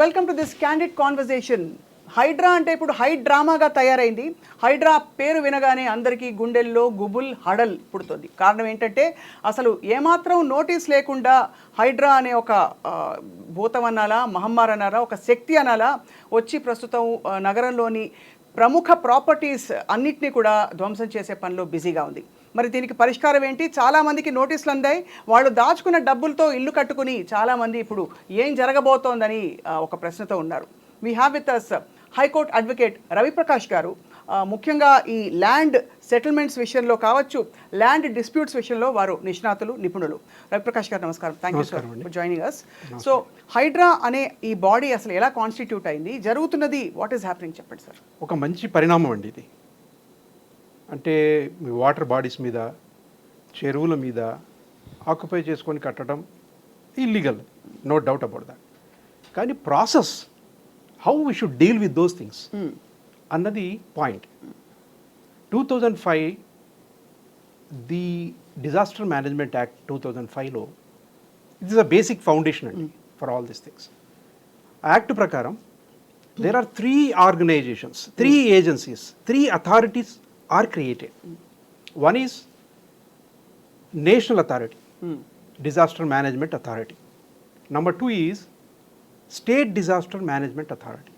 Welcome to this candid conversation HYDRAA అంటే ఇప్పుడు high డ్రామాగా తయారైంది. హైడ్రా పేరు వినగానే అందరికీ గుండెల్లో గుబుల్ హడల్ పుడుతుంది. కారణం ఏంటంటే అసలు ఏమాత్రం నోటీస్ లేకుండా హైడ్రా అనే ఒక భూతం అనాలా మహమ్మారి అనాలా ఒక శక్తి అనాలా వచ్చి ప్రస్తుతం నగరంలోని ప్రముఖ ప్రాపర్టీస్ అన్నిటినీ కూడా ధ్వంసం చేసే పనిలో బిజీగా ఉంది. మరి దీనికి పరిష్కారం ఏంటి? చాలా మందికి నోటీసులు అందాయి. వాళ్ళు దాచుకున్న డబ్బులతో ఇల్లు కట్టుకుని చాలా మంది ఇప్పుడు ఏం జరగబోతోందని ఒక ప్రశ్నతో ఉన్నారు. We have with us high court advocate Raviprakash గారు. ముఖ్యంగా ఈ ల్యాండ్ సెటిల్మెంట్స్ విషయంలో కావచ్చు ల్యాండ్ డిస్ప్యూట్స్ విషయంలో వారు నిష్ణాతులు నిపుణులు. రవిప్రకాష్ గారు నమస్కారం. Thank you sir for joining us so HYDRAA అనే ఈ బాడీ అసలు ఎలా కాన్స్టిట్యూట్ అయింది? జరుగుతున్నది వాట్ ఈస్ హ్యాపెనింగ్ చెప్పండి సార్ ఒక మంచి పరిణామం అండి ఇది. అంటే మీ వాటర్ బాడీస్ మీద చెరువుల మీద ఆక్యుపై చేసుకొని కట్టడం illegal no doubt about that కానీ process how we should deal with those things అన్నది point. Two thousand five the disaster management act two thousand ఫైవ్లో it is a basic foundation అండి for all this things act ప్రకారం there are three organizations, three agencies, three authorities are created. One is national authority, hmm. disaster management authority. Number two is state disaster management authority.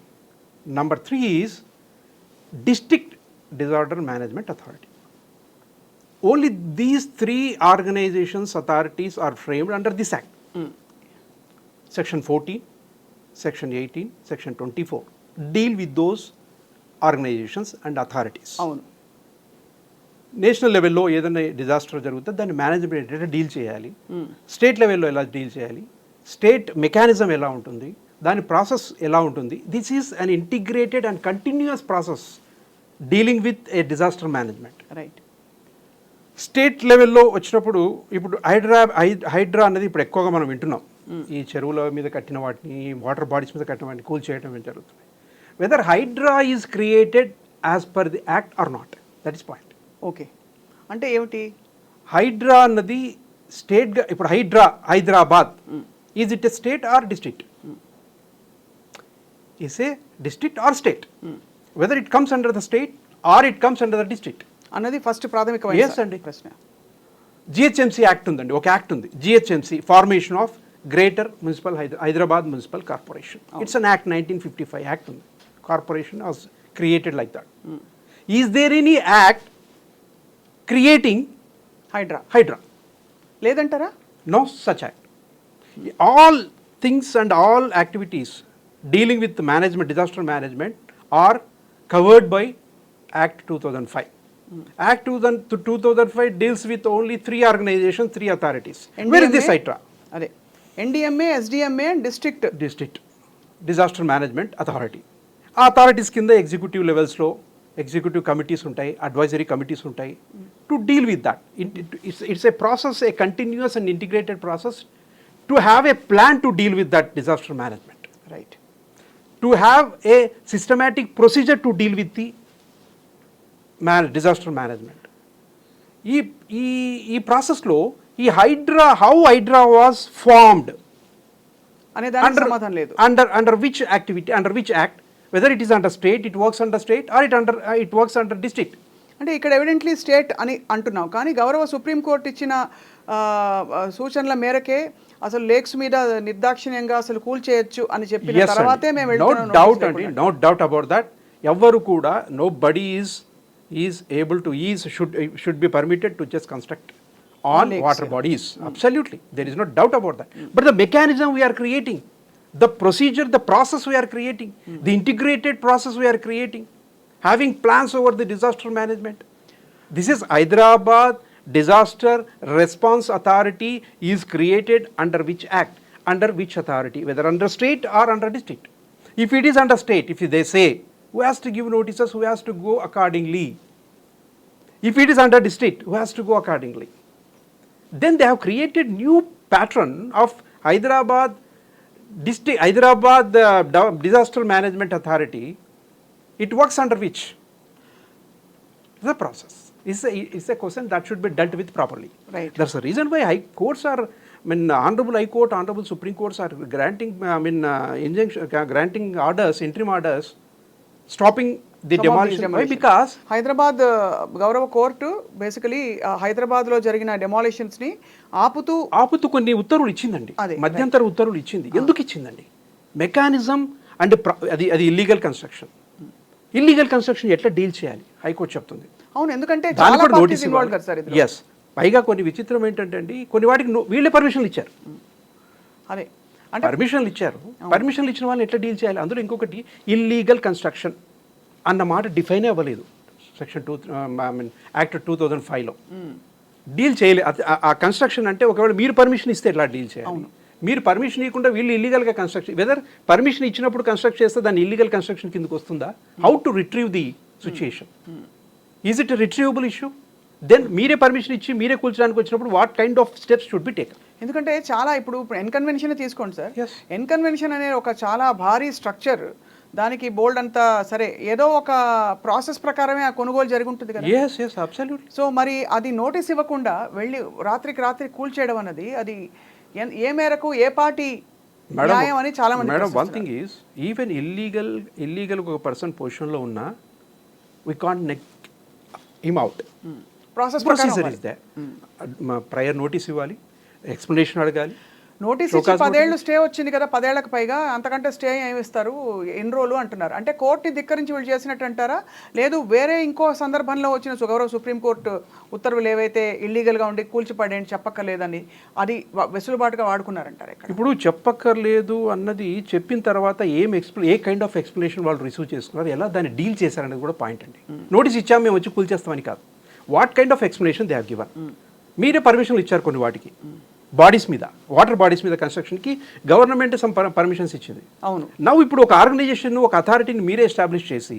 Number three is district disaster management authority. Only these three organizations, authorities are framed under this act. Mm. Section 14, Section 18, Section 24 deal with those organizations and authorities. Oh, no. National లెవెల్లో ఏదైనా disaster జరిగితే దాన్ని management ఎట్లా deal చేయాలి. State లెవెల్లో ఎలా deal చేయాలి? State mechanism ఎలా ఉంటుంది? దాని ప్రాసెస్ ఎలా ఉంటుంది? This is an integrated and continuous process dealing with a disaster management. Right state లెవెల్లో వచ్చినప్పుడు ఇప్పుడు హైడ్రా హైడ్రా అనేది ఇప్పుడు ఎక్కువగా మనం వింటున్నాం. ఈ చెరువుల మీద కట్టిన వాటిని వాటర్ బాడీస్ మీద కట్టిన వాటిని కూల్ చేయడం జరుగుతుంది? Whether HYDRAA is created as per the act or not that is point okay. అంటే ఏమిటి? హైడ్రా అన్నది స్టేట్గా ఇప్పుడు HYDRAA Hyderabad. Is it a state or district is a district or state whether it comes under the state or it comes under the district అన్నది first అండి. ప్రశ్న. GHMC act ఉందండి. ఒక యాక్ట్ ఉంది. GHMC formation of greater municipal Hyderabad municipal corporation it's an act nineteen fifty five act ఉంది. Corporation was created like that is there any act creating HYDRAA HYDRAA లేదంటారా? No such all things and all activities dealing with management disaster management are covered by act two thousand five act two thousand two thousand five deals with only three organization three authorities where is this HYDRAA అదే. NDMA SDMA and district district disaster management authority ఆ authorities కింద executive లెవెల్స్లో executive committees ఉంటాయి advisory committees ఉంటాయి. To deal with that it's it's a process a continuous and integrated process to have a plan to deal with that disaster management right to have a systematic procedure to deal with the man disaster management ఈ ఈ ఈ ప్రాసెస్లో ఈ HYDRAA how HYDRAA was formed అనే దానికి సమాధానం లేదు. under under which activity under which act whether it is under state it works under state or it under uh, it works under district. అంటే ఇక్కడ ఎవిడెంట్లీ స్టేట్ అని అంటున్నాం. కానీ గౌరవ సుప్రీంకోర్టు ఇచ్చిన సూచనల మేరకే అసలు లేక్స్ మీద నిర్దాక్షిణ్యంగా అసలు కూల్ చేయొచ్చు అని చెప్పిన తర్వాతే మేము doubt notice అండి. No doubt about that. ఎవ్వరు కూడా nobody is is able to is should should be permitted to just construct on water. Bodies absolutely there is no doubt about that but the mechanism we are creating the procedure the process we are creating the integrated process we are creating having plans over the disaster management. This is Hyderabad Disaster Response Authority is created under which act? Under which authority? Whether under state or under district. If it is under state, if they say, who has to give notices, who has to go accordingly. If it is under district, who has to go accordingly. Then they have created new pattern of Hyderabad district Hyderabad uh, disaster management authority It works under which? the process. It's a, it's a question that should be dealt with properly. Right. That's the reason why high courts are mean honourable high court honourable supreme courts are granting I mean injunction granting orders interim orders stopping the Some of these demolition demolitions. Because Hyderabad ఆ, గౌరవ court basically హైదరాబాద్లో జరిగిన డెమాలిషన్స్ని ఆపుతూ ఆపుతూ కొన్ని ఉత్తర్వులు ఇచ్చిందండి మధ్యంతర ఉత్తర్వులు ఇచ్చింది ఎందుకు ఇచ్చిందండి మెకానిజం అండ్ అది అది ఇల్లీగల్ కన్స్ట్రక్షన్ ఇల్లీగల్ కన్స్ట్రక్షన్ ఎట్లా డీల్ చేయాలి? హైకోర్టు చెప్తుంది. అవును ఎందుకంటే దానికి కూడా నోటీస్ ఇన్వాల్వ్ కదా సార్ ఎస్ పైగా కొన్ని విచిత్రం ఏంటంటే అండి కొన్ని వాటికి వీళ్ళే పర్మిషన్లు ఇచ్చారు. అదే. అంటే పర్మిషన్లు ఇచ్చారు. పర్మిషన్లు ఇచ్చిన వాళ్ళని ఎట్లా డీల్ చేయాలి? అందులో ఇంకొకటి ఇల్లీగల్ కన్స్ట్రక్షన్ అన్న మాట డిఫైన్ అవ్వలేదు. Section two I mean act two thousand ఫైవ్లో డీల్ చేయలేదు ఆ కన్స్ట్రక్షన్ అంటే ఒకవేళ మీరు పర్మిషన్ ఇస్తే ఎట్లా డీల్ చేయాలి? మీరు పర్మిషన్ ఇవ్వకుండా వీళ్ళు ఇల్లీగల్గా కన్స్ట్రక్షన్ వెదర్ పర్మిషన్ ఇచ్చినప్పుడు కన్స్ట్రక్ట్ చేస్తే దాన్ని ఇల్లీగల్ కన్స్ట్రక్షన్ కిందకి వస్తుందా? How to retrieve the situation is it retrievable issue then మీరే పర్మిషన్ ఇచ్చి మీరే కూల్చడానికి వచ్చినప్పుడు what kind of steps should be taken ఎందుకంటే చాలా ఇప్పుడు ఎన్కన్వెన్షన్ తీసుకోండి సార్. ఎన్కన్వెన్షన్ అనే ఒక చాలా భారీ స్ట్రక్చర్. దానికి బోల్డ్ అంతా సరే ఏదో ఒక ప్రాసెస్ ప్రకారమే ఆ కొనుగోలు జరిగి ఉంటుంది కదా సో మరి అది నోటీస్ ఇవ్వకుండా వెళ్ళి రాత్రికి రాత్రి కూల్చేయడం అన్నది అది ఏ మేరకు ఏ పార్టీ న్యాయం అని చాలా మంది madam one thing is even illegal illegal ఒక పర్సన్ పొజిషన్లో ఉన్నా we can't neck him out process procedure is they prior notice ఇవ్వాలి ఎక్స్ప్లెనేషన్ అడగాలి. నోటీస్ ఇచ్చి పదేళ్ళు స్టే వచ్చింది కదా పదేళ్ళకు పైగా అంతకంటే స్టే ఏమి ఇస్తారు? ఎన్ని రోజులు అంటున్నారు? అంటే కోర్టుని ధిక్కరించి వీళ్ళు చేసినట్టు అంటారా? లేదు వేరే ఇంకో సందర్భంలో వచ్చిన సు- గౌరవ సుప్రీంకోర్టు ఉత్తర్వులు ఏవైతే ఇల్లీగల్గా ఉండి కూల్చిపడేయండి చెప్పక్కర్లేదని అది వెసులుబాటుగా వాడుకున్నారంటారు ఇక్కడ? ఇప్పుడు చెప్పక్కర్లేదు అన్నది చెప్పిన తర్వాత ఏం ఎక్స్ప్లె ఏ కైండ్ ఆఫ్ ఎక్స్ప్లెనేషన్ వాళ్ళు రిసీవ్ చేసుకున్నారు? ఎలా దాన్ని డీల్ చేశారనేది కూడా పాయింట్ అండి. నోటీస్ ఇచ్చాము మేము వచ్చి కూల్చేస్తామని కాదు. What kind of explanation they have given మీరే పర్మిషన్లు ఇచ్చారు కొన్ని వాటికి. బాడీస్ మీద వాటర్ బాడీస్ మీద కన్స్ట్రక్షన్కి గవర్నమెంట్ సమ్ పర్మిషన్స్ ఇచ్చింది. అవును. నవ్వు ఇప్పుడు ఒక ఆర్గనైజేషన్ ఒక అథారిటీని మీరే ఎస్టాబ్లిష్ చేసి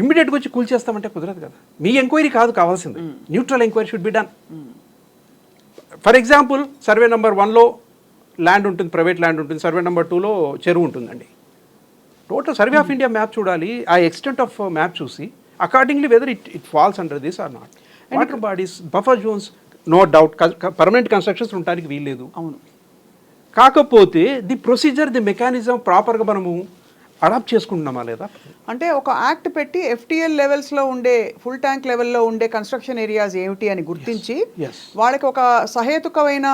ఇమ్మీడియట్గా వచ్చి కూల్చేస్తామంటే కుదరదు కదా. మీ ఎంక్వైరీ కాదు కావాల్సింది. Neutral enquiry should be done. For example survey number వన్లో ల్యాండ్ ఉంటుంది ప్రైవేట్ ల్యాండ్ ఉంటుంది సర్వే నెంబర్ టూలో చెరువు ఉంటుందండి. Total survey of India map చూడాలి ఆ ఎక్స్టెంట్ ఆఫ్ మ్యాప్ చూసి accordingly whether it it falls under this or not water bodies buffer zones no doubt permanent constructions ఉండడానికి వీల్లేదు. అవును. కాకపోతే ది ప్రొసీజర్ ది మెకానిజం ప్రాపర్గా మనము అడాప్ట్ చేసుకుంటున్నామా లేదా? అంటే ఒక యాక్ట్ పెట్టి ఎఫ్టిఎల్ లెవెల్స్లో ఉండే ఫుల్ ట్యాంక్ లెవెల్లో ఉండే కన్స్ట్రక్షన్ ఏరియాస్ ఏమిటి అని గుర్తించి. వాళ్ళకి ఒక సహేతుకమైన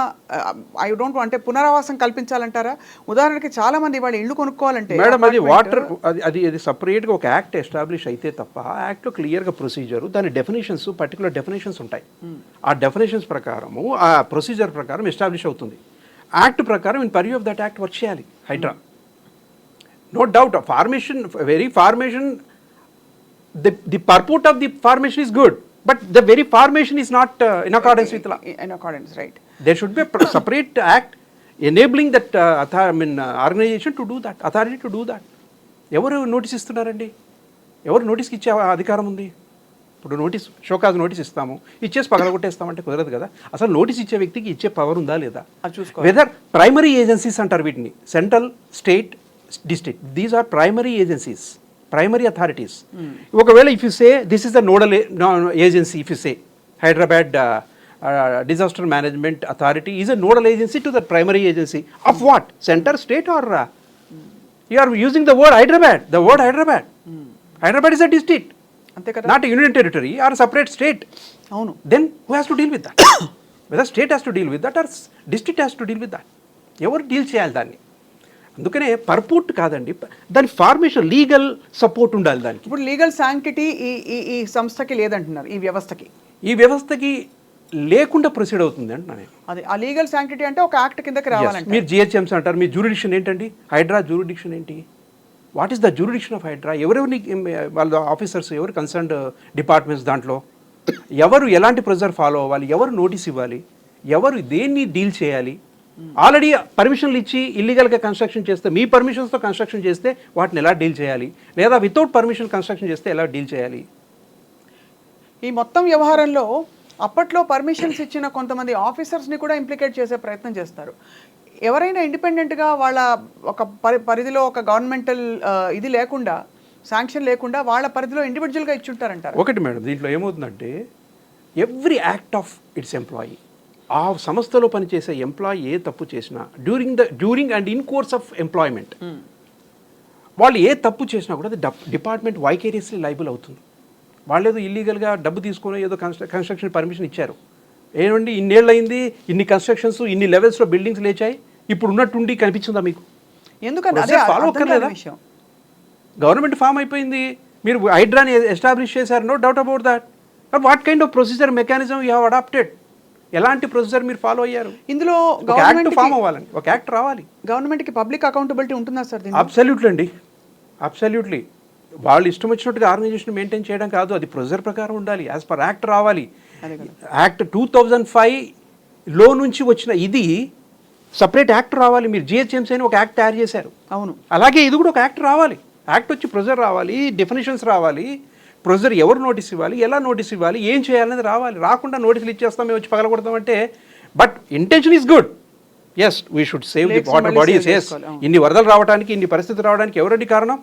ఐ డోంట్ అంటే పునరావాసం కల్పించాలంటారా? ఉదాహరణకి చాలా మంది వాళ్ళ ఇల్లు కొనుక్కోవాలంటే మేడం అది వాటర్ అది అది సపరేట్గా ఒక యాక్ట్ ఎస్టాబ్లిష్ అయితే తప్ప యాక్ట్లో క్లియర్గా ప్రొసీజర్ దాని డెఫినేషన్స్ పర్టికులర్ డెఫినేషన్స్ ఉంటాయి. ఆ డెఫినేషన్స్ ప్రకారము ఆ ప్రొసీజర్ ప్రకారం ఎస్టాబ్లిష్ అవుతుంది. యాక్ట్ ప్రకారం in pursue of that act work చేయాలి HYDRAA no doubt formation very formation the the purport of the formation is good but the very formation is not in accordance with law in accordance right. There should be a pr- separate act enabling that uh, author- I mean, uh, organization to do that, authority to do that. ఎవరు notice ఇస్తున్నారండి? ఎవరు నోటీస్కి ఇచ్చే అధికారం ఉంది? ఇప్పుడు notice show cause notice ఇస్తాము. ఇచ్చేసి పగలగొట్టేస్తామంటే కుదరదు కదా. అసలు నోటీస్ ఇచ్చే వ్యక్తికి ఇచ్చే పవర్ ఉందా లేదా? చూసుకోవాలి. వెదర్ ప్రైమరీ ఏజెన్సీస్ అంటారు వీటిని. Central state district these are primary agencies primary authorities ఒకవేళ if you say this is the nodal agency if you say Hyderabad disaster management authority is a nodal agency to the primary agency of what centre state or you are using the word Hyderabad the word Hyderabad Hyderabad is a district అంతే కదా? Not union territory or separate state అవును. Then who has to deal with that whether state has to deal with that or district has to deal with that ఎవరు deal చేయాలి దాన్ని? అందుకనే purport కాదండి. దాని formation legal support ఉండాలి దానికి. ఇప్పుడు లీగల్ శాంక్టిటీ ఈ ఈ ఈ సంస్థకి లేదంటున్నారు ఈ వ్యవస్థకి. ఈ వ్యవస్థకి లేకుండా ప్రొసీడ్ అవుతుంది అంటున్నా నేను. అది ఆ లీగల్ శాంక్టిటీ అంటే ఒక యాక్ట్ కిందకి. రావాలంటే మీరు జిహెచ్ఎంసీ అంటారు మీ జూరిడిక్షన్ ఏంటండి? హైడ్రా జూరిడిక్షన్ ఏంటి? What is the jurisdiction of Hydraa ఎవరెవరిని వాళ్ళ ఆఫీసర్స్ ఎవరు కన్సర్న్డ్ డిపార్ట్మెంట్స్ దాంట్లో? ఎవరు ఎలాంటి ప్రొసీజర్ ఫాలో అవ్వాలి? ఎవరు నోటీస్ ఇవ్వాలి? ఎవరు దేన్ని డీల్ చేయాలి? ఆల్రెడీ పర్మిషన్లు ఇచ్చి ఇల్లీగల్గా కన్స్ట్రక్షన్ చేస్తే మీ పర్మిషన్స్తో కన్స్ట్రక్షన్ చేస్తే వాటిని ఎలా డీల్ చేయాలి? లేదా వితౌట్ పర్మిషన్ కన్స్ట్రక్షన్ చేస్తే ఎలా డీల్ చేయాలి? ఈ మొత్తం వ్యవహారంలో అప్పట్లో పర్మిషన్స్ ఇచ్చిన కొంతమంది ఆఫీసర్స్ని కూడా ఇంప్లికేట్ చేసే ప్రయత్నం చేస్తారు. ఎవరైనా ఇండిపెండెంట్గా వాళ్ళ ఒక పరి పరిధిలో ఒక గవర్నమెంటల్ ఇది లేకుండా శాంక్షన్ లేకుండా వాళ్ళ పరిధిలో ఇండివిజువల్గా ఇచ్చుంటారంటారు. ఒకటి మేడం దీంట్లో ఏమవుతుందంటే every act of its employee ఆ సంస్థలో పనిచేసే ఎంప్లాయీ ఏ తప్పు చేసినా during the during and in course of employment వాళ్ళు ఏ తప్పు చేసినా కూడా అది డిపార్ట్మెంట్ వైకేరియస్లీ లైబుల్ అవుతుంది. వాళ్ళు ఏదో ఇల్లీగల్గా డబ్బు తీసుకొని ఏదో కన్స్ట్ర కన్స్ట్రక్షన్ పర్మిషన్ ఇచ్చారు. ఏమండి ఇన్నేళ్ళు అయింది ఇన్ని కన్స్ట్రక్షన్స్ ఇన్ని లెవెల్స్లో బిల్డింగ్స్ లేచాయి ఇప్పుడు ఉన్నట్టుండి కనిపించిందా మీకు? ఎందుకంటే అక్కర్లేదా? విషయం. గవర్నమెంట్ ఫామ్ అయిపోయింది మీరు హైడ్రాని ఎస్టాబ్లిష్ చేశారు no doubt about that what kind of procedure mechanism you have adopted ఎలాంటి ప్రొసీజర్ మీరు ఫాలో అయ్యారు? ఇందులో గవర్నమెంట్ ఫామ్ అవ్వాలండి. ఒక యాక్ట్ రావాలి. గవర్నమెంట్కి పబ్లిక్ అకౌంటబిలిటీ ఉంటుందా సార్ అబ్సల్యూట్లీ అండి. అబ్సల్యూట్లీ వాళ్ళు ఇష్టం వచ్చినట్టుగా ఆర్గనైజేషన్ మెయింటైన్ చేయడం కాదు. అది ప్రొసీజర్ ప్రకారం ఉండాలి. యాజ్ పర్ యాక్ట్ రావాలి. యాక్ట్ టూ థౌజండ్ ఫైవ్లో నుంచి వచ్చిన ఇది సపరేట్ యాక్ట్ రావాలి. మీరు జిహెచ్ఎంసీ అని ఒక యాక్ట్ తయారు చేశారు. అవును. అలాగే ఇది కూడా ఒక యాక్ట్ రావాలి. యాక్ట్ వచ్చి ప్రొసీజర్ రావాలి. డెఫినేషన్స్ రావాలి. ప్రొసీజర్ ఎవరు నోటీస్ ఇవ్వాలి ఎలా నోటీస్ ఇవ్వాలి ఏం చేయాలనేది రావాలి. రాకుండా నోటీసులు ఇచ్చేస్తాం మేము వచ్చి పగలగొడతామంటే but intention is good yes we should save the water bodies yes. ఇన్ని వరదలు రావడానికి ఇన్ని పరిస్థితులు రావడానికి ఎవరండి కారణం?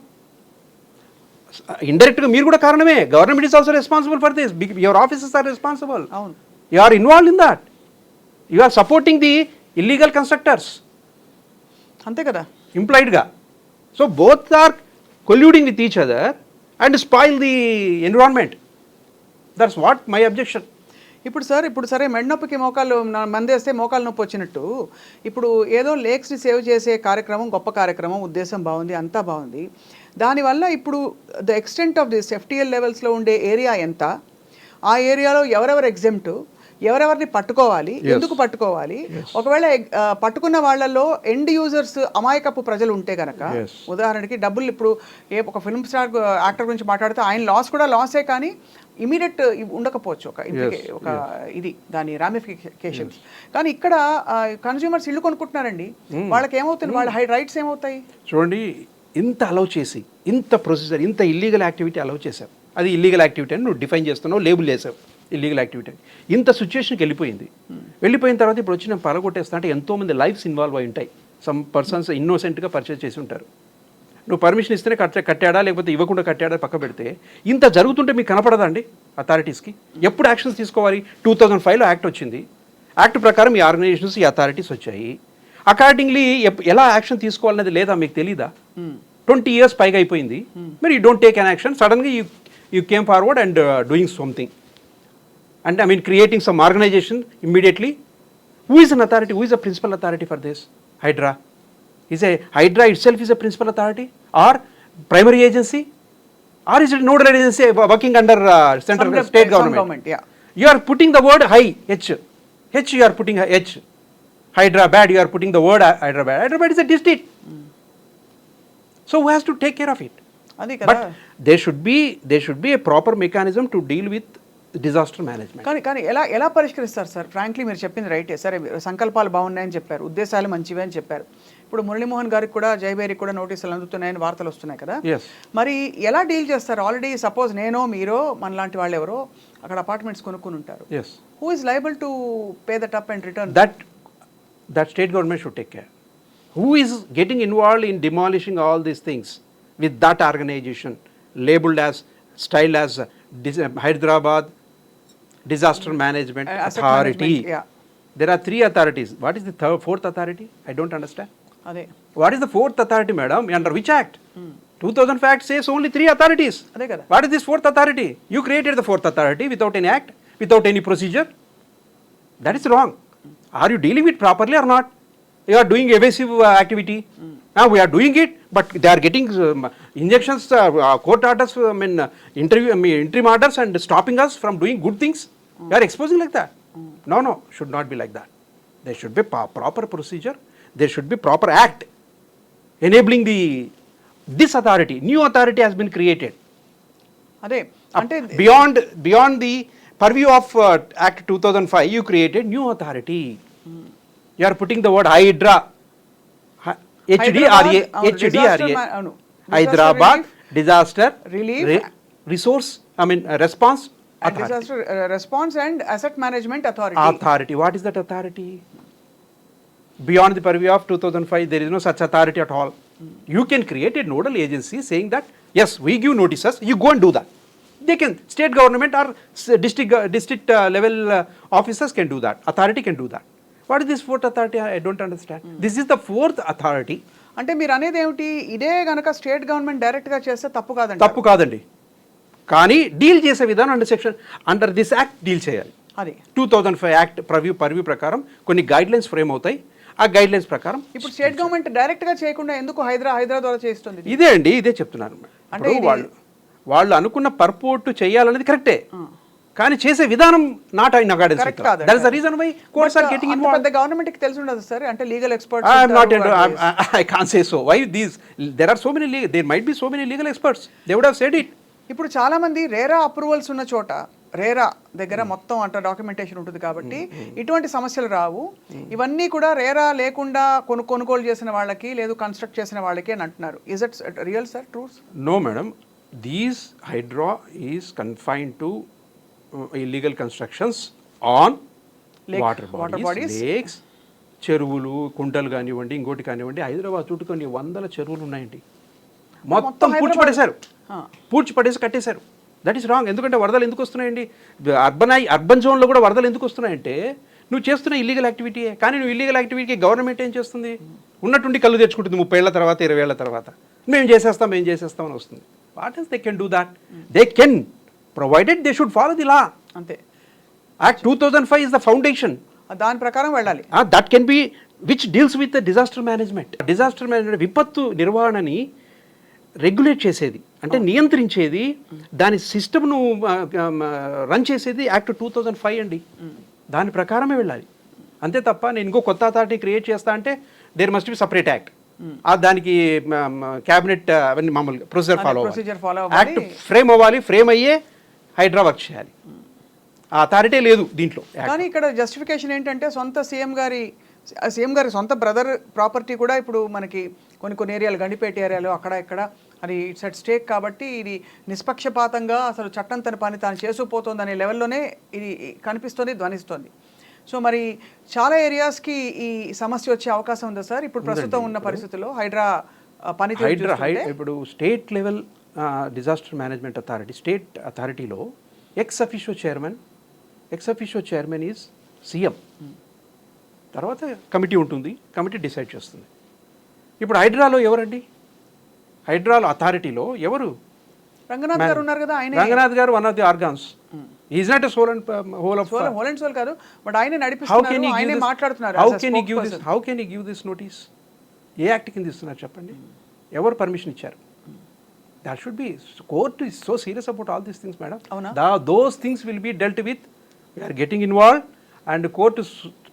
ఇండైరెక్ట్గా మీరు కూడా కారణమే. Government is also responsible for this your offices are responsible you are involve in that you are supporting the illegal constructors అంతే కదా? Impliedగా so both are colluding with each other and spoil the environment. That's what my objection. ఇప్పుడు sir ఇప్పుడు సరే మెడనొప్పికి మోకాలు మందేస్తే మోకాలు నొప్పి వచ్చినట్టు. ఇప్పుడు ఏదో లేక్స్ని సేవ్ చేసే కార్యక్రమం గొప్ప కార్యక్రమం ఉద్దేశం బాగుంది అంతా బాగుంది. దానివల్ల ఇప్పుడు the extent of this FTL లెవెల్స్లో ఉండే ఏరియా ఎంత? ఆ ఏరియాలో ఎవరెవరు ఎగ్జెంప్ట్ ఎవరెవరిని పట్టుకోవాలి ఎందుకు పట్టుకోవాలి? ఒకవేళ పట్టుకున్న వాళ్ళలో ఎండ్ యూజర్స్ అమాయకపు ప్రజలు ఉంటే గనక Yes. ఉదాహరణకి డబ్బులు ఇప్పుడు ఏ ఒక ఫిల్మ్ స్టార్ యాక్టర్ గురించి మాట్లాడితే ఆయన లాస్ కూడా లాసే కానీ ఇమీడియట్ ఉండకపోవచ్చు ఒక ఒక ఇది దాని రామిఫికేషన్స్ కానీ ఇక్కడ కన్స్యూమర్స్ ఇల్లు కొనుక్కుంటున్నారండి. వాళ్ళకి ఏమవుతుంది? వాళ్ళ హై రైట్స్ ఏమవుతాయి? చూడండి ఇంత అలౌ చేసి ఇంత ప్రొసీజర్ ఇంత ఇల్లీగల్ యాక్టివిటీ అలౌ చేశావు అది ఇల్లీగల్ యాక్టివిటీ అని నువ్వు డిఫైన్ చేస్తున్నావు లేబుల్ వేసావు ఇల్లీగల్ యాక్టివిటీ అని ఇంత సిచ్యువేషన్కి వెళ్ళిపోయింది. వెళ్ళిపోయిన తర్వాత ఇప్పుడు వచ్చి నేను పరగొట్టేస్తా అంటే ఎంతోమంది లైఫ్స్ ఇన్వాల్వ్ అయి ఉంటాయి. సమ్ పర్సన్స్ ఇన్నోసెంట్గా పర్చేస్ చేసి ఉంటారు. నువ్వు పర్మిషన్ ఇస్తేనే కట్ట కట్టాడా? లేకపోతే ఇవ్వకుండా కట్టాడా? పక్క పెడితే ఇంత జరుగుతుంటే మీకు కనపడదా అండి అథారిటీస్కి ఎప్పుడు యాక్షన్స్ తీసుకోవాలి? టూ థౌజండ్ ఫైవ్లో యాక్ట్ వచ్చింది. యాక్ట్ ప్రకారం ఈ ఆర్గనైజేషన్స్ ఈ అథారిటీస్ వచ్చాయి. అకార్డింగ్లీ ఎలా యాక్షన్ తీసుకోవాలనేది లేదా మీకు తెలీదా? ట్వంటీ ఇయర్స్ పైగా అయిపోయింది. మరి you don't take an action సడన్గా you you came forward and doing something and I mean creating some organization immediately. Who is an authority? Who is the principal authority for this? Hydra. Is a Hydra itself is a principal authority or primary agency? Or is it nodal agency working under uh, central some state government? government? Yeah. You are putting the word high, H. H you are putting H. Hyderabad, you are putting the word uh, Hyderabad. Hyderabad is a district. Mm. So who has to take care of it? But there should be there should be a proper mechanism to deal with disaster management. కానీ కానీ ఎలా ఎలా పరిష్కరిస్తారు sir? Frankly మీరు చెప్పింది రైటే. సరే సంకల్పాలు బాగున్నాయని చెప్పారు. ఉద్దేశాలు మంచివే అని చెప్పారు. ఇప్పుడు మురళీమోహన్ గారికి కూడా జయబేరికి కూడా నోటీసులు అందుతున్నాయని వార్తలు వస్తున్నాయి కదా? మరి ఎలా డీల్ చేస్తారు? ఆల్రెడీ సపోజ్ నేనో మీరో మనలాంటి వాళ్ళు ఎవరో అక్కడ అపార్ట్మెంట్స్ కొనుక్కుని ఉంటారు. Who is liable to pay that up and return government should take care. Who is getting involved in demolishing all these things with that organization labeled as styled as uh, dis- uh, hyderabad disaster mm. management uh, authority. management, yeah. there are three authorities. What is the third fourth authority? I don't understand. Ade. what is the fourth authority madam under which act? Hmm. 2000 act says only three authorities. Ade kada. what is this fourth authority? You created the fourth authority without any act without any procedure. That is wrong. Hmm. are you dealing with properly or not? You are doing evasive uh, activity. Hmm. now we are doing it but they are getting um, injections uh, uh, court orders uh, i mean uh, interview I mean, interim orders and stopping us from doing good things. You are exposing like that no no should not be like that there should be proper procedure there should be proper act enabling the this authority new authority has been created అదే అంటే beyond beyond the purview of uh, act 2005 you created new authority you are putting the word hydra Hy- hdra Hyderabad, అవును, disaster hdra ma- అవును. hyderabad disaster I mean uh, response authority and asset management authority authority what is that authority beyond the purview of 2005 there is no such authority at all you can create a nodal agency saying that yes we give notices you go and do that they can state government or district district level officers can do that authority can do that what is this fourth authority I don't understand this is the fourth authority అంటే మీరు అనేది ఏమిటి ఇదే గనక state government డైరెక్ట్గా చేస్తే తప్పు కాదండి తప్పు కాదండి కానీ డీల్ చేసే విధానం under section under this act deal చేయాలి. అది. Two thousand five act purview purview ప్రకారం కొన్ని గైడ్ లైన్స్ ఫ్రేమ్ అవుతాయి. ఆ గైడ్ లైన్స్ ప్రకారం ఇప్పుడు స్టేట్ గవర్నమెంట్ డైరెక్ట్గా చేయకుండా ఎందుకు హైదరా హైదరాబాద్ ద్వారా చేస్తుంది ఇదే? అండి ఇదే చెప్తున్నాను అంటే వాళ్ళు వాళ్ళు అనుకున్న పర్పోర్ట్ చేయాలనేది కరెక్టే కానీ చేసే విధానం నాట్ కరెక్ట్ కాదు that is the reason why courts are getting అంత పెద్ద గవర్నమెంట్కి తెలిసి ఉండదు సార్. అంటే legal expert I am not, into- I, I, I can't say so. Why these? There are so many, legal, there might be so many legal experts. They would have said it. ఇప్పుడు చాలా మంది RERA approvals ఉన్న చోట రేరా దగ్గర మొత్తం అంత documentation ఉంటుంది కాబట్టి ఇటువంటి సమస్యలు రావు. ఇవన్నీ కూడా రేరా లేకుండా కొను కొనుగోలు చేసిన వాళ్ళకి లేదు కన్స్ట్రక్ట్ చేసిన వాళ్ళకి అని అంటున్నారు. Is it real sir truths hydra is confined to uh, illegal constructions on Lake- water bodies, water bodies. lakes, చెరువులు కుంటలు కానివ్వండి ఇంకోటి కానివ్వండి హైదరాబాద్ చుట్టూ కొన్ని వందల చెరువులు ఉన్నాయండి. మొత్తం ఆ. పూడ్చి పడేసి కట్టేశారు. దట్ ఈస్ రాంగ్ ఎందుకంటే వరదలు ఎందుకు వస్తున్నాయండి? అర్బన్ అర్బన్ జోన్లో కూడా వరదలు ఎందుకు వస్తున్నాయంటే నువ్వు చేస్తున్న ఇల్లీగల్ యాక్టివిటీయే కానీ నువ్వు ఇల్లీగల్ యాక్టివిటీకి గవర్నమెంట్ ఏం చేస్తుంది? ఉన్నట్టుండి కళ్ళు తెచ్చుకుంటుంది ముప్పై ఏళ్ళ తర్వాత ఇరవై ఏళ్ళ తర్వాత. మేము చేసేస్తాం మేము చేసేస్తాం అని వస్తుంది. What is they can do that they can provided they should follow the law అంతే. Act two thousand five is the foundation దాని ప్రకారం వెళ్ళాలి. That can be which deals with disaster management disaster management విపత్తు నిర్వహణని regulate చేసేది. అంటే నియంత్రించేది దాని సిస్టమ్ను రన్ చేసేది యాక్ట్ టూ థౌజండ్ ఫైవ్ అండి. దాని ప్రకారమే వెళ్ళాలి. అంతే తప్ప నేను ఇంకో కొత్త అథారిటీ క్రియేట్ చేస్తా అంటే there must be separate act దానికి క్యాబినెట్ అవన్నీ మామూలుగా procedure follow procedure follow act. Frame అవ్వాలి ఫ్రేమ్ అయ్యే హైడ్రా వర్క్ చేయాలి. ఆ అథారిటీ లేదు దీంట్లో. కానీ ఇక్కడ జస్టిఫికేషన్ ఏంటంటే సొంత సీఎం గారి సీఎం గారి సొంత బ్రదర్ ప్రాపర్టీ కూడా ఇప్పుడు మనకి కొన్ని కొన్ని ఏరియాలు గండిపేట ఏరియాలో అక్కడ ఇక్కడ అది ఇట్స్ అట్ స్టేక్ కాబట్టి ఇది నిష్పక్షపాతంగా అసలు చట్టం తన పని తాను చేసుకుపోతుంది అనే లెవెల్లోనే ఇది కనిపిస్తుంది ధ్వనిస్తుంది. సో మరి చాలా ఏరియాస్కి ఈ సమస్య వచ్చే అవకాశం ఉందా సార్? ఇప్పుడు ప్రస్తుతం ఉన్న పరిస్థితుల్లో హైడ్రా పనితీరు హైడ్రా? ఇప్పుడు state level disaster management authority state అథారిటీలో ex officio chairman ex officio chairman is CM. తర్వాత కమిటీ ఉంటుంది కమిటీ డిసైడ్ చేస్తుంది. ఇప్పుడు హైడ్రాలో ఎవరండి? హైడ్రాలో అథారిటీలో ఎవరు? రంగనాథ్ గారు ఉన్నారు కదా ఆయన. Ranganath garu one of the organs is not sole and whole of whole and sole కాదు బట్ ఆయన నడిపిస్తున్నారు ఆయనే మాట్లాడుతున్నారు how can you give this. How can you give this notice A act కింద ఇస్తున్నారు చెప్పండి? ఎవరు పర్మిషన్ ఇచ్చారు? That should be court is so serious about all these things madam? The those things will be dealt with we're getting involve and court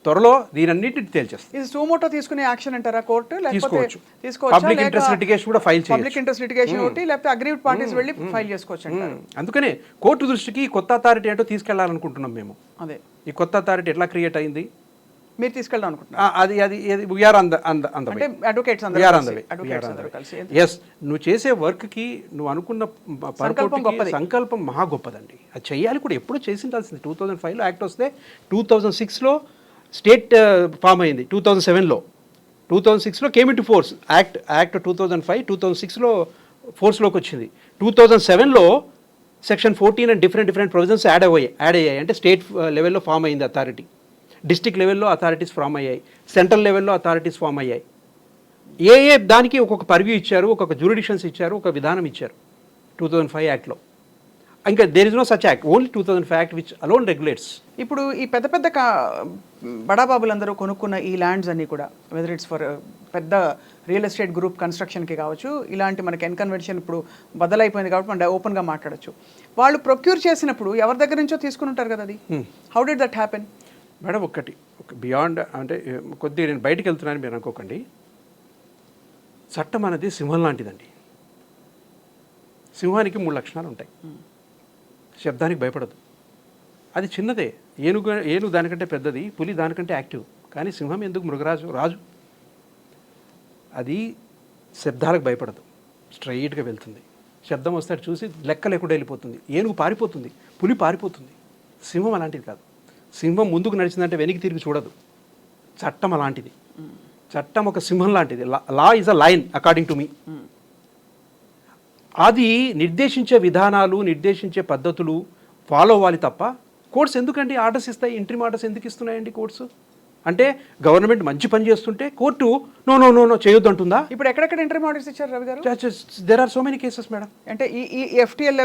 త్వరలో దీనన్నిటిని తేల్చేస్తుంది ఇది suo motu తీసుకునే action అంటారా కోర్టు? లేకపోతే తీసుకోవచ్చు. Public interest litigation కూడా చేయొచ్చు. Hmm. పబ్లిక్ ఇంట్రెస్ట్ లిటిగేషన్ ఒకటి లేకపోతే అగ్రీడ్ పార్టీస్ వెళ్ళి ఫైల్ చేసుకోవచ్చు అంటారు. అందుకనే కోర్టు దృష్టికి కొత్త అథారిటీ ఏంటో తీసుకెళ్ళాలనుకుంటున్నాం మేము. అదే. ఈ కొత్త అథారిటీ ఎట్లా క్రియేట్ అయింది? మీరు తీసుకెళ్దాం అనుకుంటున్నారు. ఆ, అది అది వీఆర్ అంద అంద అంద అంటే అడ్వకేట్స్ అందరూ వీఆర్ advocates అందరూ కలిసి ఎస్ నువ్వు చేసే వర్క్కి నువ్వు అనుకున్న ప- పర్పొట్టుకి గొప్పది. సంకల్పం మహా గొప్పదండి. అది చేయాలి కూడా. ఎప్పుడూ చేసి ఉండాల్సింది టూ థౌజండ్ ఫైవ్లో యాక్ట్ వస్తే టూ థౌజండ్ సిక్స్లో స్టేట్ ఫామ్ అయింది టూ థౌజండ్ సెవెన్లో. టూ థౌజండ్ సిక్స్లో came to force act act two thousand five two thousand సిక్స్లో ఫోర్స్లోకి వచ్చింది. టూ థౌజండ్ సెవెన్లో section fourteen and different different provisions add అయ్యాయి యాడ్ అయ్యాయి. అంటే స్టేట్ లెవెల్లో ఫామ్ అయింది అథారిటీ డిస్టిక్ లెవెల్లో అథారిటీస్ ఫామ్ అయ్యాయి. సెంట్రల్ లెవెల్లో అథారిటీస్ ఫామ్ అయ్యాయి. ఏ ఏ దానికి ఒక్కొక్క పర్వ్యూ ఇచ్చారు ఒక్కొక్క జ్యూరిడిక్షన్స్ ఇచ్చారు ఒక విధానం ఇచ్చారు. టూ థౌజండ్ ఫైవ్ యాక్ట్లో ఇంకా there is no such act only two thousand five act which alone regulates ఇప్పుడు ఈ పెద్ద పెద్ద బడాబాబులందరూ కొనుక్కున్న ఈ ల్యాండ్స్ అన్ని కూడా వెదర్ ఇట్స్ ఫర్ పెద్ద రియల్ ఎస్టేట్ గ్రూప్ కన్స్ట్రక్షన్కి కావచ్చు ఇలాంటి మనకి ఎన్కన్వెన్షన్ ఇప్పుడు బదలైపోయింది కాబట్టి మనం ఓపెన్గా మాట్లాడొచ్చు. వాళ్ళు ప్రొక్యూర్ చేసినప్పుడు ఎవరి దగ్గర నుంచో తీసుకుని ఉంటారు కదా అది? How did that happen madam ఒక్కటి ఒక బియాండ్ అంటే కొద్దిగా నేను బయటికి వెళ్తున్నాను మీరు అనుకోకండి. చట్టం అనేది సింహం లాంటిదండి. సింహానికి మూడు లక్షణాలు ఉంటాయి. శబ్దానికి భయపడదు. అది చిన్నదే. ఏనుగు ఏనుగు దానికంటే పెద్దది పులి దానికంటే యాక్టివ్. కానీ సింహం ఎందుకు మృగరాజు రాజు? అది శబ్దాలకు భయపడదు. స్ట్రైట్గా వెళ్తుంది. శబ్దం వస్తే చూసి లెక్క లేకుండా వెళ్ళిపోతుంది. ఏనుగు పారిపోతుంది. పులి పారిపోతుంది. సింహం అలాంటిది కాదు. సింహం ముందుకు నడిచిందంటే వెనక్కి తిరిగి చూడదు. చట్టం అలాంటిది. చట్టం ఒక సింహం లాంటిది. Law is a lion according to me అది నిర్దేశించే విధానాలు నిర్దేశించే పద్ధతులు ఫాలో అవ్వాలి తప్ప కోర్ట్స్ ఎందుకండి ఆర్డర్స్ ఇస్తాయి? ఇంట్రీ ఆర్డర్స్ ఎందుకు ఇస్తున్నాయండి కోర్ట్స్ అంటే గవర్నమెంట్ మంచి పని చేస్తుంటే court no no no no చేయొద్దు అంటుందా ఇప్పుడు ఎక్కడెక్కడ ఇంటర్వ్యూ ఆర్డర్స్ ఇచ్చారు Ravi garu? There are so many cases madam అంటే ఈ ఈ ఎఫ్టీఎల్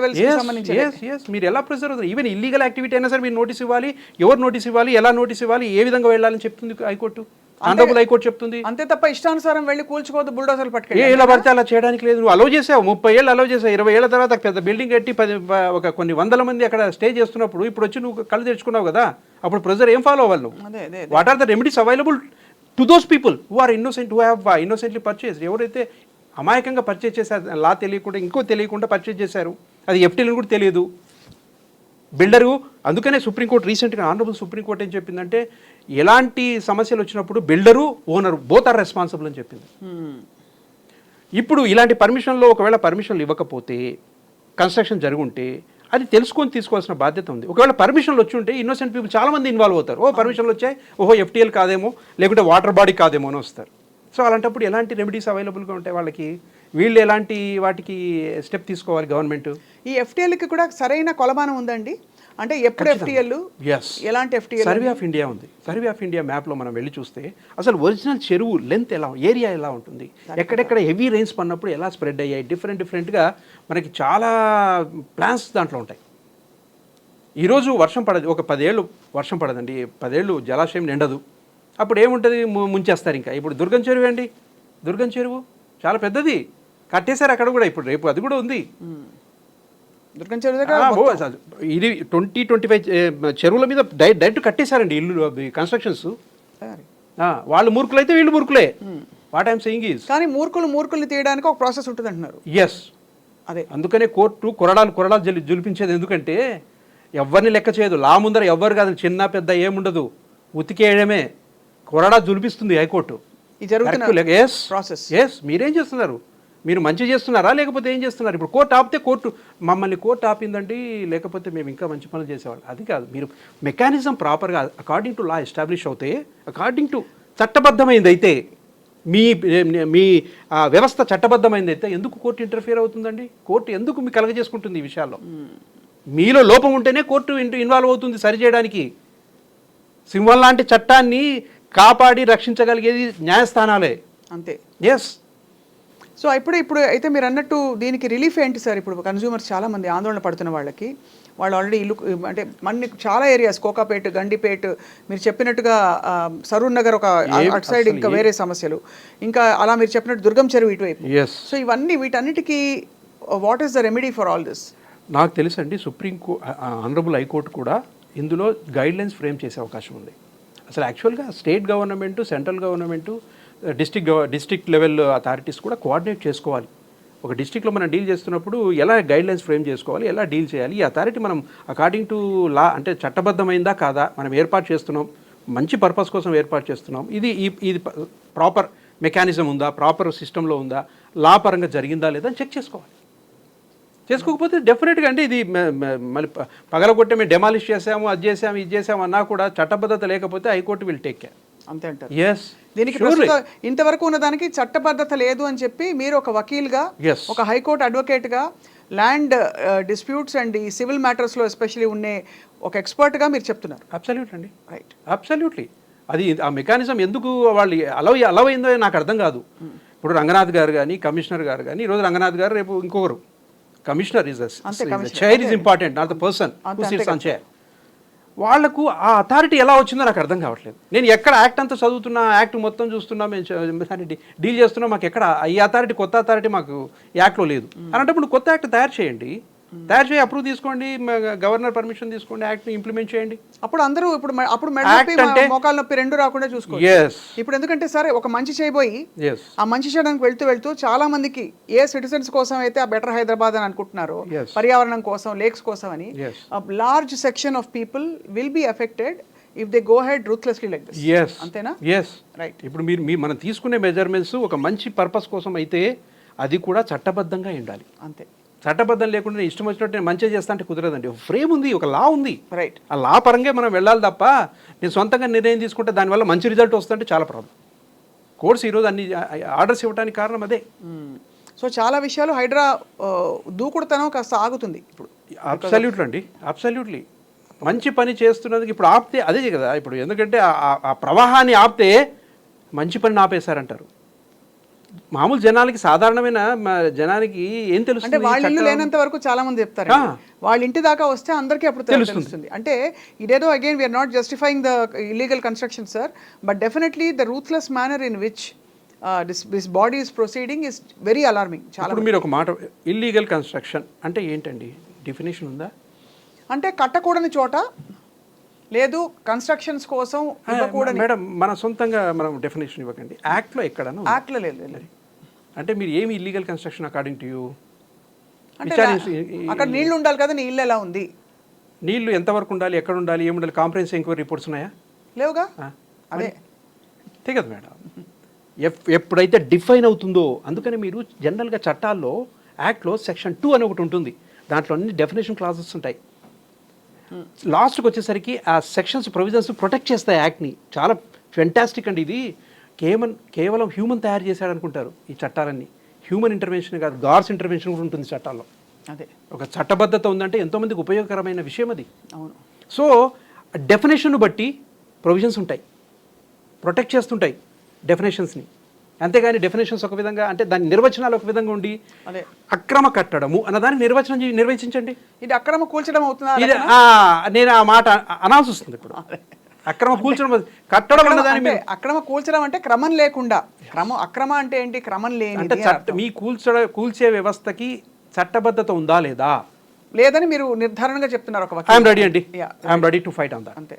ఎస్ మీరు ఎలా ప్రెజర్ అవుతుంది ఈవెన్ ఇల్లీగల్ యాక్టివిటీ అయినా సరే మీరు నోటీస్ ఇవ్వాలి ఎవరు నోటీస్ ఇవ్వాలి ఎలా నోటీస్ ఇవ్వాలి ఏ విధంగా వెళ్ళాలని చెప్తుంది హైకోర్టు? ఆనరబుల్ హైకోర్టు చెప్తుంది. అంతే తప్ప ఇష్టానుసారం వెళ్ళి కూల్చుకోవద్దు బుల్డోజర్లు పట్టుకెళ్ళి. ఇలా పడితే అలా చేయడానికి లేదు. నువ్వు అలౌ చేసావు ముప్పై ఏళ్ళు అలౌ చేసావు ఇరవై ఏళ్ళ తర్వాత పెద్ద బిల్డింగ్ కట్టి పది ఒక కొన్ని వందల మంది అక్కడ స్టే చేస్తున్నప్పుడు ఇప్పుడు వచ్చి నువ్వు కళ్ళు తెరుచుకున్నావు కదా అప్పుడు ప్రెజర్ ఏం ఫాలో అవ్వాలి నువ్వు? What are the remedies available to those people who are innocent who have innocently purchase ఎవరైతే అమాయకంగా పర్చేస్ చేశారు లా తెలియకుండా ఇంకో తెలియకుండా పర్చేస్ చేశారు అది ఎఫ్టీలను కూడా తెలియదు. బిల్డరు అందుకనే సుప్రీంకోర్టు రీసెంట్గా ఆనరబుల్ సుప్రీంకోర్టు ఏం చెప్పిందంటే ఎలాంటి సమస్యలు వచ్చినప్పుడు builder owner both are responsible అని చెప్పింది. Hmm. ఇప్పుడు ఇలాంటి పర్మిషన్లో ఒకవేళ పర్మిషన్లు ఇవ్వకపోతే కన్స్ట్రక్షన్ జరుగుంటే అది తెలుసుకొని తీసుకోవాల్సిన బాధ్యత ఉంది. ఒకవేళ పర్మిషన్లు వచ్చి ఉంటే ఇన్నోసెంట్ పీపుల్ చాలా మంది ఇన్వాల్వ్ అవుతారు. ఓ పర్మిషన్లు వచ్చాయి. ఓహో ఎఫ్టీఎల్ కాదేమో లేకుంటే వాటర్ బాడీ కాదేమో అని వస్తారు. సో అలాంటప్పుడు ఎలాంటి రెమెడీస్ అవైలబుల్గా ఉంటాయి వాళ్ళకి? వీళ్ళు ఎలాంటి వాటికి స్టెప్ తీసుకోవాలి గవర్నమెంట్ ఈ FTL కి కూడా సరైన కొలమానం ఉందండి. అంటే ఎప్పుడు ఎఫ్టీఎల్? ఎస్ ఎలాంటి ఎఫ్టీఎల్ సర్వే ఆఫ్ ఇండియా ఉంది. సర్వే ఆఫ్ ఇండియా మ్యాప్లో మనం వెళ్ళి చూస్తే అసలు ఒరిజినల్ చెరువు లెంత్ ఎలా ఏరియా ఎలా ఉంటుంది? ఎక్కడెక్కడ హెవీ రెయిన్స్ పడినప్పుడు ఎలా స్ప్రెడ్ అయ్యాయి? డిఫరెంట్ డిఫరెంట్గా మనకి చాలా ప్లాన్స్ దాంట్లో ఉంటాయి. ఈరోజు వర్షం పడదు ఒక పదేళ్ళు వర్షం పడదండి. పదేళ్ళు జలాశయం నిండదు. అప్పుడు ఏముంటుంది? ముంచేస్తారు ఇంకా. ఇప్పుడు దుర్గం చెరువు అండి దుర్గం చెరువు? చాలా పెద్దది. కట్టేశారు అక్కడ కూడా. ఇప్పుడు రేపు అది కూడా ఉంది దుర్గం చెరువు దగ్గర ఆ, ఓ, అసలు ఇది ట్వంటీ ట్వంటీ ఫైవ్ చెరువుల మీద డైరెక్ట్ కట్టేశారండి ఇల్లు కన్స్ట్రక్షన్స్. వాళ్ళు మూర్ఖులైతే వీళ్ళు మూర్ఖులే. వాట్ ఐమ్ సెయింగ్ ఈజ్ కానీ మూర్ఖులు మూర్ఖుల్ని తీయడానికి ఒక ప్రాసెస్ ఉంటుంది అంటున్నారు ఎస్ అదే. అందుకనే కోర్టు కొరడాలు కొరడాలు జలి జులిపించేది ఎందుకంటే ఎవరిని లెక్క చేయదు. లా ముందర ఎవ్వరు కాదు. చిన్న పెద్ద ఏముండదు. ఉతికేయడమే కొరడా జులిపిస్తుంది హైకోర్టు. ఈ జరుగుతున్న ఎస్ ప్రాసెస్. ఎస్ మీరేం చేస్తున్నారు? మీరు మంచి చేస్తున్నారా? లేకపోతే ఏం చేస్తున్నారు? ఇప్పుడు కోర్టు ఆపితే కోర్టు మమ్మల్ని కోర్టు ఆపిందండి లేకపోతే మేము ఇంకా మంచి పనులు చేసేవాళ్ళు. అది కాదు. మీరు మెకానిజం ప్రాపర్గా అకార్డింగ్ టు లా ఎస్టాబ్లిష్ అవుతే అకార్డింగ్ టు చట్టబద్ధమైంది అయితే మీ మీ వ్యవస్థ చట్టబద్ధమైంది అయితే ఎందుకు కోర్టు ఇంటర్ఫియర్ అవుతుందండి? కోర్టు ఎందుకు మీ కలగజేసుకుంటుంది ఈ విషయాల్లో? మీలో లోపం ఉంటేనే కోర్టు ఇన్వాల్వ్ అవుతుంది సరిచేయడానికి. సింహం లాంటి చట్టాన్ని కాపాడి రక్షించగలిగేది న్యాయస్థానాలే. అంతే. ఎస్ సో ఇప్పుడు ఇప్పుడు అయితే మీరు అన్నట్టు దీనికి రిలీఫ్ ఏంటి సార్? ఇప్పుడు కన్జ్యూమర్స్ చాలా మంది ఆందోళన పడుతున్న వాళ్ళకి. వాళ్ళు ఆల్రెడీ ఇల్లు అంటే మన చాలా ఏరియాస్ కోకాపేట్ గండిపేట్ మీరు చెప్పినట్టుగా సరూర్ నగర్ ఒక అటు సైడ్ ఇంకా వేరే సమస్యలు. ఇంకా అలా మీరు చెప్పినట్టు దుర్గం చెరువు ఇటువైపు. సో ఇవన్నీ వీటన్నిటికీ what is the remedy for all this నాకు తెలుసండి సుప్రీం కో ఆనరబుల్ హైకోర్టు కూడా ఇందులో గైడ్ లైన్స్ ఫ్రేమ్ చేసే అవకాశం ఉంది. అసలు యాక్చువల్గా state government central government district district level authorities కూడా కోఆర్డినేట్ చేసుకోవాలి. ఒక డిస్టిక్లో మనం డీల్ చేస్తున్నప్పుడు ఎలా గైడ్ లైన్స్ ఫ్రేమ్ చేసుకోవాలి ఎలా డీల్ చేయాలి ఈ అథారిటీ మనం అకార్డింగ్ టు లా అంటే చట్టబద్ధమైందా కాదా మనం ఏర్పాటు చేస్తున్నాం మంచి పర్పస్ కోసం ఏర్పాటు చేస్తున్నాం ఇది ఈ ఇది ప్రాపర్ మెకానిజం ఉందా ప్రాపర్ సిస్టంలో ఉందా లా పరంగా జరిగిందా లేదా అని చెక్ చేసుకోవాలి. చేసుకోకపోతే డెఫినెట్గా అంటే ఇది మళ్ళీ పగలగొట్టే మేము డెమాలిష్ చేసాము అది చేసాము ఇది చేసాము అన్నా కూడా చట్టబద్ధత లేకపోతే హైకోర్టు విల్ టేక్ కేర్. అంతే అంటారు. ఎస్ దీనికి ఇంతవరకు ఉన్నదానికి చట్టబద్ధత లేదు అని చెప్పి మీరు ఒక వకీల్గా. ఒక హైకోర్టు అడ్వకేట్గా ల్యాండ్ డిస్ప్యూట్స్ అండ్ ఈ సివిల్ మ్యాటర్స్లో ఎస్పెషలీ ఉండే ఒక ఎక్స్పర్ట్గా మీరు చెప్తున్నారు. అబ్సల్యూట్ అండి. రైట్ అబ్సల్యూట్లీ అది ఆ మెకానిజం ఎందుకు వాళ్ళు అలవ్ అలవ్ అయిందో నాకు అర్థం కాదు. ఇప్పుడు రంగనాథ్ గారు కానీ కమిషనర్ గారు కానీ ఈరోజు రంగనాథ్ గారు రేపు ఇంకొకరు. Commissioner is. Chair is important not the person who sits on chair వాళ్ళకు ఆ అథారిటీ ఎలా వచ్చిందో నాకు అర్థం కావట్లేదు. నేను ఎక్కడ యాక్ట్ అంతా చదువుతున్నా యాక్ట్ మొత్తం చూస్తున్నా మేము డీల్ చేస్తున్నా మాకు ఎక్కడ ఈ అథారిటీ కొత్త అథారిటీ మాకు యాక్ట్లో లేదు. అలాంటప్పుడు కొత్త యాక్ట్ తయారు చేయండి. తయారు చేయి అప్రూవ్ తీసుకోండి గవర్నర్ పర్మిషన్ తీసుకోండి యాక్ట్ని ఇంప్లిమెంట్ చేయండి. అప్పుడు అందరూ ఇప్పుడు అప్పుడు మోకాలు నొప్పి రెండు రాకుండా ఎస్ ఇప్పుడు ఎందుకంటే సరే ఒక మంచి చేయబోయి ఆ మంచి చేయడానికి వెళ్తూ వెళ్తూ చాలా మందికి ఏ సిటిజన్స్ కోసం అయితే ఆ బెటర్ హైదరాబాద్ అని అనుకుంటున్నారో. పర్యావరణం కోసం లేక్స్ కోసం అని. Large section of people will be effected if they go head ruthlessly like this yes అంతేనా? ఎస్ రైట్ ఇప్పుడు మీరు మీ మనం తీసుకునే మెజర్మెంట్స్ ఒక మంచి పర్పస్ కోసం అయితే అది కూడా చట్టబద్ధంగా ఉండాలి. అంతే. చట్టబద్ధం లేకుండా ఇష్టం వచ్చినట్టు నేను మంచిగా చేస్తా అంటే కుదరదండి. ఒక ఫ్రేమ్ ఉంది ఒక లా ఉంది. రైట్ ఆ లా పరంగా మనం వెళ్ళాలి తప్ప నేను సొంతంగా నిర్ణయం తీసుకుంటే దానివల్ల మంచి రిజల్ట్ వస్తుంటే చాలా ప్రాబ్లం. కోర్స్ ఈరోజు అన్ని ఆర్డర్స్ ఇవ్వడానికి కారణం అదే. సో చాలా విషయాలు హైడ్రా దూకుడుతనం కాస్త ఆగుతుంది ఇప్పుడు. అబ్సల్యూట్లీ అండి. అబ్సల్యూట్లీ మంచి పని చేస్తున్నందుకు ఇప్పుడు ఆపితే అదే కదా ఇప్పుడు ఎందుకంటే ఆ ప్రవాహాన్ని ఆపితే మంచి పని ఆపేశారంటారు. మామూలు జనాలకి సాధారణమైన జనానికి ఏం అంటే తెలుస్తుంది వాళ్ళ ఇల్లు లేనంత వరకు చాలా మంది చెప్తారు. వాళ్ళ ఇంటి దాకా వస్తే అందరికీ అప్పుడు తెలుస్తుంది. అంటే ఇదేదో again we're not justifying the illegal construction sir but definitely the ruthless manner in which this this body is proceeding is very alarming చాలా మీరు ఒక మాట ఇల్లీగల్ కన్స్ట్రక్షన్ అంటే ఏంటండి? డెఫినేషన్ ఉందా? అంటే కట్టకూడని చోట లేదు కన్స్ట్రక్షన్స్ కోసం ఇవ్వకూడని. మేడం మన సొంతంగా మనం డెఫినేషన్ ఇవ్వకండి. యాక్ట్లో ఎక్కడన్నా? యాక్ట్లో లేదు లేదు. అంటే మీరు ఏమి illegal construction according to you అంటే అక్కడ నీళ్ళు ఉండాలి కదా నీ ఇల్లు ఎలా ఉంది? నీళ్ళు ఎంతవరకు ఉండాలి ఎక్కడ ఉండాలి ఏమి ఉండాలి కాంప్రహెన్సివ్ ఎంక్వైరీ రిపోర్ట్స్ ఉన్నాయా? లేవుగా? అదే అంతే కదా మేడం. ఎప్ ఎప్పుడైతే డిఫైన్ అవుతుందో అందుకని మీరు జనరల్గా చట్టాల్లో యాక్ట్లో సెక్షన్ టూ అని ఒకటి ఉంటుంది. దాంట్లో అన్ని డెఫినేషన్ క్లాసెస్ ఉంటాయి. లాస్ట్కి వచ్చేసరికి ఆ సెక్షన్స్ ప్రొవిజన్స్ ప్రొటెక్ట్ చేస్తాయి యాక్ట్ని. చాలా ఫెంటాస్టిక్ అండి ఇది. కేవలం కేవలం హ్యూమన్ తయారు చేశాడు అనుకుంటారు ఈ చట్టాలన్నీ. హ్యూమన్ ఇంటర్వెన్షన్ కాదు గాడ్స్ ఇంటర్వెన్షన్ కూడా ఉంటుంది చట్టాల్లో. అదే. ఒక చట్టబద్ధత ఉందంటే ఎంతోమందికి ఉపయోగకరమైన విషయం అది. అవును. సో డెఫినేషన్ బట్టి ప్రొవిజన్స్ ఉంటాయి. ప్రొటెక్ట్ చేస్తుంటాయి డెఫినేషన్స్ని. అంతేగాని డెఫినేషన్స్ ఒక విధంగా అంటే దాని నిర్వచనాలు ఒక విధంగా ఉండి అదే. అక్రమ కట్టడము అన్నదాన్ని నిర్వచనం చే- నిర్వచించండి ఇది అక్రమ కూల్చడం అవుతుందా నేను ఆ మాట అనాల్సి వస్తుంది ఇప్పుడు. అక్రమ కూల్చడం కట్టడం అక్రమ అంటే కూల్చడం అంటే క్రమం లేకుండా. క్రమం అక్రమ అంటే ఏంటి? క్రమం అంటే లేని చట్ట మీ కూల్చడ కూల్చే వ్యవస్థకి చట్టబద్ధత ఉందా లేదా? లేదని మీరు నిర్ధారణగా చెప్తున్నారు ఒక ఐఎమ్ రెడీ అండి. I'm ready to fight on అంతే.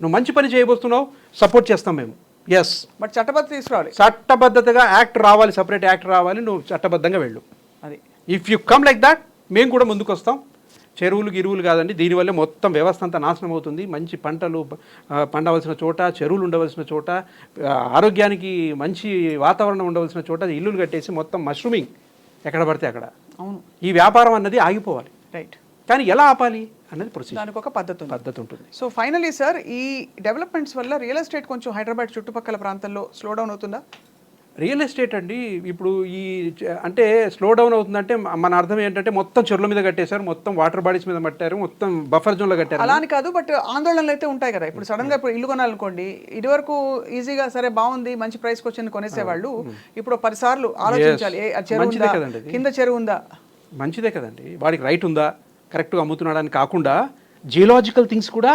నువ్వు మంచి పని చేయబోతున్నావు సపోర్ట్ చేస్తాం మేము. ఎస్ బట్ చట్టబద్ధ తీసుకురావాలి. చట్టబద్ధతగా యాక్ట్ రావాలి సపరేట్ యాక్ట్ రావాలి నువ్వు చట్టబద్ధంగా వెళ్ళు. అది. If you come like that మేము కూడా ముందుకు వస్తాం చెరువులు గిరువులు కాదండి దీనివల్ల మొత్తం వ్యవస్థ అంతా నాశనం అవుతుంది. మంచి పంటలు పండవలసిన చోట చెరువులు ఉండవలసిన చోట ఆరోగ్యానికి మంచి వాతావరణం ఉండవలసిన చోట ఇల్లులు కట్టేసి మొత్తం మష్రూమింగ్ ఎక్కడ పడితే అక్కడ. అవును. ఈ వ్యాపారం అన్నది ఆగిపోవాలి. రైట్ కానీ ఎలా ఆపాలి? అన్నది ప్రొసీజర్ దానికి ఒక పద్ధతి పద్ధతి ఉంటుంది సో ఫైనలీ సార్ ఈ డెవలప్మెంట్స్ వల్ల రియల్ ఎస్టేట్ కొంచెం హైదరాబాద్ చుట్టుపక్కల ప్రాంతాల్లో స్లో డౌన్ అవుతుందా? రియల్ ఎస్టేట్ అండి ఇప్పుడు ఈ అంటే స్లో డౌన్ అవుతుందంటే మన అర్థం ఏంటంటే మొత్తం చెరువుల మీద కట్టేశారు మొత్తం వాటర్ బాడీస్ మీద కట్టారు మొత్తం బఫర్ జోన్లో కట్టారు. అలా కాదు బట్ ఆందోళనలు అయితే ఉంటాయి కదా. ఇప్పుడు సడన్గా ఇప్పుడు ఇల్లు కొనాలనుకోండి ఇదివరకు ఈజీగా సరే బాగుంది మంచి ప్రైస్కి వచ్చింది కొనేసేవాళ్ళు ఇప్పుడు పది సార్లు ఆలోచించాలి. కింద చెరువు ఉందా? మంచిదే కదండి. వాడికి రైట్ ఉందా? కరెక్ట్గా అమ్ముతున్నాడని కాకుండా జియోలాజికల్ థింగ్స్ కూడా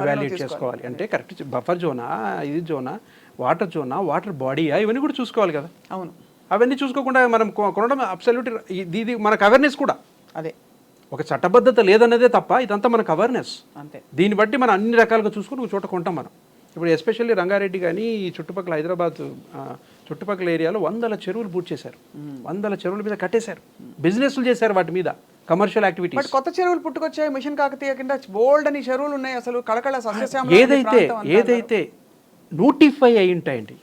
ఎవాల్యుయేట్ చేసుకోవాలి. అంటే కరెక్ట్ బఫర్ జోనా ఇది జోనా వాటర్ జోనా వాటర్ బాడీయా ఇవన్నీ కూడా చూసుకోవాలి కదా. అవును. అవన్నీ చూసుకోకుండా మనం కొనడం అబ్సల్యూట్ ఇది ఇది మనకు అవేర్నెస్ కూడా. అదే. ఒక చట్టబద్ధత లేదన్నదే తప్ప ఇదంతా మనకు అవేర్నెస్ అంతే. దీన్ని బట్టి మనం అన్ని రకాలుగా చూసుకుని ఒక చోట కొంటాం మనం. ఇప్పుడు ఎస్పెషల్లీ రంగారెడ్డి కానీ ఈ చుట్టుపక్కల హైదరాబాద్ చుట్టుపక్కల ఏరియాలో వందల చెరువులు పూర్తి చేశారు వందల చెరువుల మీద కట్టేశారు. బిజినెస్లు చేశారు వాటి మీద. కమర్షియల్ బట్ యాక్టివిటీస్ కొత్త చెరువులు పుట్టుకొచ్చాయి మిషన్ కాకతీయ కింద బోల్డ్ అని చెరువులు ఉన్నాయి అసలు కళకళ ఏదైతే ఏదైతే నోటిఫై అయి ఉంటాయండి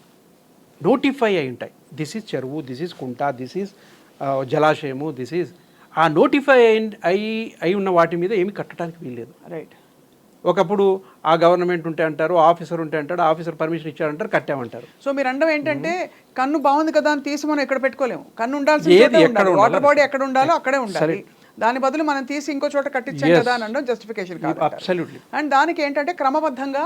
నోటిఫై అయి ఉంటాయి. దిస్ ఈజ్ చెరువు దిస్ ఈజ్ కుంట దిస్ ఈజ్ జలాశయము దిస్ ఈజ్ ఆ నోటిఫై అయి అయి ఉన్న వాటి మీద ఏమి కట్టడానికి వీల్లేదు. రైట్ ఒకప్పుడు ఆ గవర్నమెంట్ ఉంటే అంటారు ఆఫీసర్ ఉంటే అంటాడు ఆఫీసర్ పర్మిషన్ ఇచ్చారంటారు కట్టామంటారు. సో మీరు అండం ఏంటంటే కన్ను బాగుంది కదా అని తీసి మనం ఎక్కడ పెట్టుకోలేము. కన్ను ఉండాల్సిన ఏది చోటే ఎక్కడ ఉండాలి. ఉండాలో? వాటర్ బాడీ ఎక్కడ ఉండాలో అక్కడే ఉండాలి. దాని బదులు మనం తీసి ఇంకో చోట కట్టించాం కదా అని అనడం జస్టిఫికేషన్ కాదు అండ్ దానికి ఏంటంటే క్రమబద్ధంగా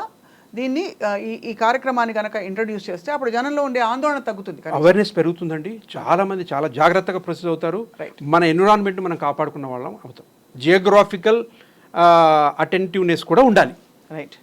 దీన్ని ఈ ఈ కార్యక్రమాన్ని కనుక ఇంట్రడ్యూస్ చేస్తే అప్పుడు జనంలో ఉండే ఆందోళన తగ్గుతుంది అవేర్నెస్ పెరుగుతుందండి. చాలా మంది చాలా జాగ్రత్తగా ప్రొసెస్ అవుతారు. మన ఎన్విరాన్మెంట్ మనం కాపాడుకున్న వాళ్ళం అవుతాం. జియోగ్రాఫికల్ అటెంటివ్నెస్ కూడా ఉండాలి. రైట్